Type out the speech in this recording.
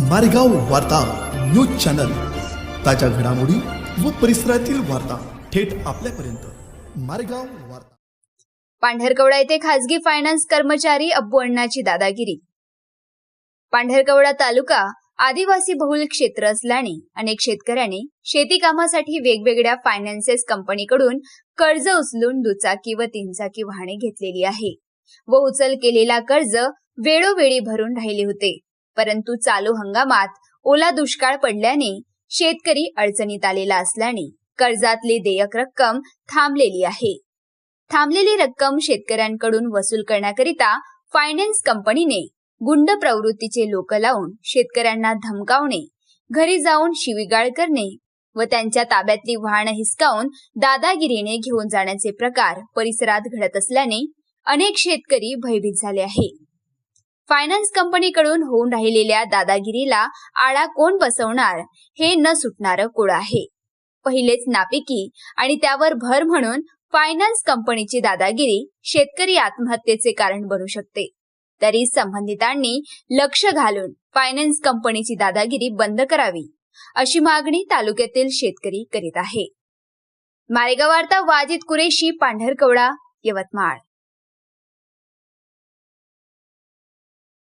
मारेगाव वार्ता news channel. ताज्या घडामोडी व परिसरातील वार्ता थेट आपल्यापर्यंत. मारेगाव वार्ता. पांढरकवडा येथे खासगी फायनान्स कर्मचारी अब्बू अण्णाची दादागिरी. पांढरकवडा तालुका आदिवासी बहुल क्षेत्र असल्याने अनेक शेतकऱ्यांनी शेती कामासाठी वेगवेगळ्या फायनान्सेस कंपनीकडून कर्ज उचलून दुचाकी व तीनचाकी वाहने घेतलेली आहे व उचल केलेला कर्ज वेळोवेळी भरून राहिले होते. परंतु चालू हंगामात ओला दुष्काळ पडल्याने शेतकरी अडचणीत आलेला असल्याने कर्जातली देयक रक्कम थांबलेली आहे. थांबलेली रक्कम शेतकऱ्यांकडून वसूल करण्याकरिता फायनान्स कंपनीने गुंड प्रवृत्तीचे लोक लावून शेतकऱ्यांना धमकावणे घरी जाऊन शिवीगाळ करणे व त्यांच्या ताब्यातली वाहनं हिसकावून दादागिरीने घेऊन जाण्याचे प्रकार परिसरात घडत असल्याने अनेक शेतकरी भयभीत झाले आहे फायनान्स कंपनीकडून होऊन राहिलेल्या दादागिरीला आळा कोण बसवणार हे न सुटणारं कुळ आहे. पहिलेच नापिकी आणि त्यावर भर म्हणून फायनान्स कंपनीची दादागिरी शेतकरी आत्महत्येचे कारण बनू शकते. तरी संबंधितांनी लक्ष घालून फायनान्स कंपनीची दादागिरी बंद करावी अशी मागणी तालुक्यातील शेतकरी करीत आहे. मारेगाव वार्ता वाजिद कुरेशी पांढरकवडा यवतमाळ.